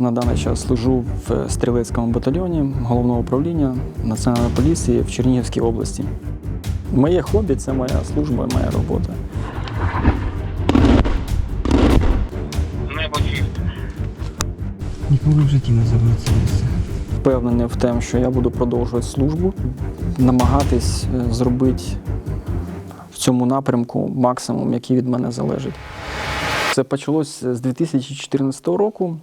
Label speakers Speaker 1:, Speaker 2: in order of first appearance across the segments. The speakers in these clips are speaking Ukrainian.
Speaker 1: На даний час служу в стрілецькому батальйоні головного управління Національної поліції в Чернігівській області. Моє хобі це моя служба, моя робота.
Speaker 2: Ніколи в житті не це місце.
Speaker 1: Впевнений в тому, що я буду продовжувати службу, намагатись е, зробити в цьому напрямку максимум, який від мене залежить. Це почалось з 2014 року.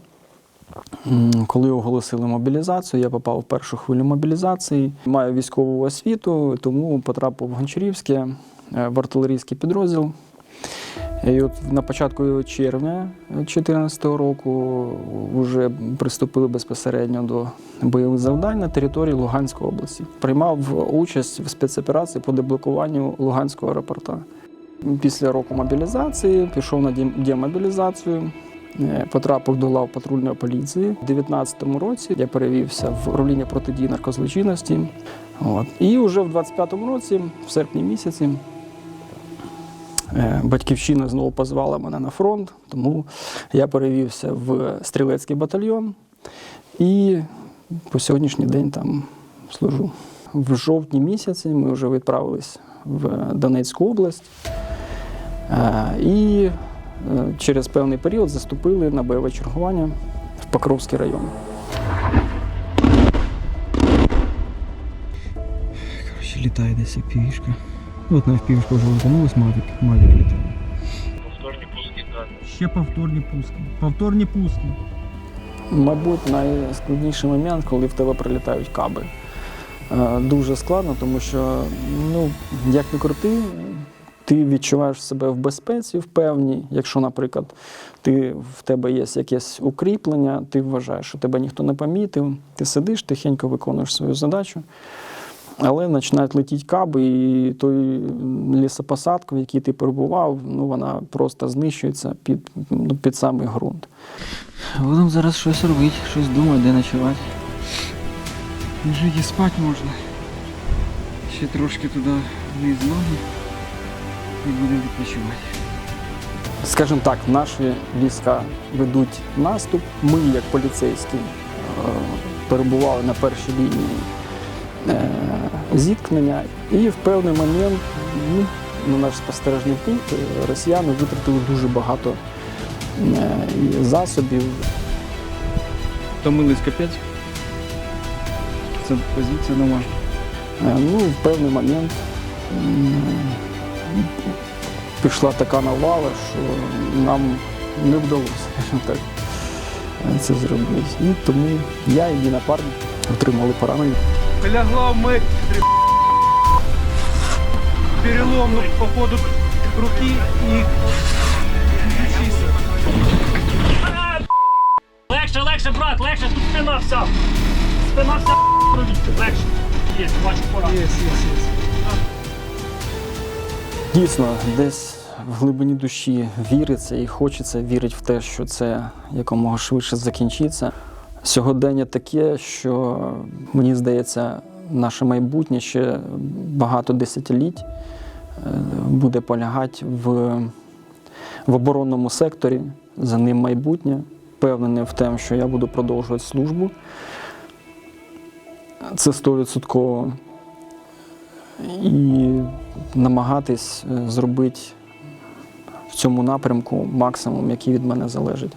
Speaker 1: Коли оголосили мобілізацію, я попав в першу хвилю мобілізації. Маю військову освіту, тому потрапив в Гончарівське е, в артилерійський підрозділ. І от на початку червня 2014 року вже приступили безпосередньо до бойових завдань на території Луганської області. Приймав участь в спецоперації по деблокуванню Луганського аеропорта. Після року мобілізації пішов на дем- демобілізацію. Е, Потрапив до лав патрульної поліції. У 2019 році я перевівся в управління протидії наркозлочинності. От. І вже в 25-му році, в серпні місяці, Е, Батьківщина знову позвала мене на фронт, тому я перевівся в стрілецький батальйон і по сьогоднішній день там служу. В жовтні місяці ми вже відправились в Донецьку область Е, і через певний період заступили на бойове чергування в Покровський район.
Speaker 2: Коротше, літає десь півішка. От на півішка вже летанулась, мавік, мавік літає.
Speaker 3: Повторні пуски, так.
Speaker 2: Ще повторні пуски. Повторні пуски.
Speaker 1: Мабуть, найскладніший момент, коли в тебе прилітають каби. Е, Дуже складно, тому що, ну, як не крути, ти відчуваєш себе в безпеці, впевній. Якщо, наприклад, ти, в тебе є якесь укріплення, ти вважаєш, що тебе ніхто не помітив, ти сидиш, тихенько виконуєш свою задачу. Але починають летіти каби, і той лісопосадка, в якій ти перебував, ну, вона просто знищується під, ну, під самий ґрунт.
Speaker 2: Будемо зараз щось робити, щось думати, де ночувати. Жити і спати можна. Ще трошки туди вниз ноги і будемо відпочивати.
Speaker 1: Скажімо так, наші війська ведуть наступ. Ми, як поліцейські, е, перебували на першій лінії е, зіткнення, і в певний момент ну, на наш спостережний пункт е, росіяни витратили дуже багато засобів.
Speaker 2: Томились капець. Це позиція домашня.
Speaker 1: Е, Ну, в певний момент пішла така навала, що нам не вдалося так, це зробити. І тому я і мій напарник отримали поранення.
Speaker 4: лягла в мать перелом ну, по ходу руки ключица.
Speaker 5: Легше, легше, брат, легше, тут спина вся. Спина вся легше. Є, бачу пора.
Speaker 4: Есть, есть, есть.
Speaker 1: Дійсно, десь в глибині душі віриться і хочеться вірити в те, що це якомога швидше закінчиться. Сьогодення таке, що мені здається, наше майбутнє ще багато десятиліть е, буде полягати в, в оборонному секторі, за ним майбутнє. Впевнений в тому, що я буду продовжувати службу. Це стовідсотково і намагатись е, зробити в цьому напрямку максимум, який від мене залежить.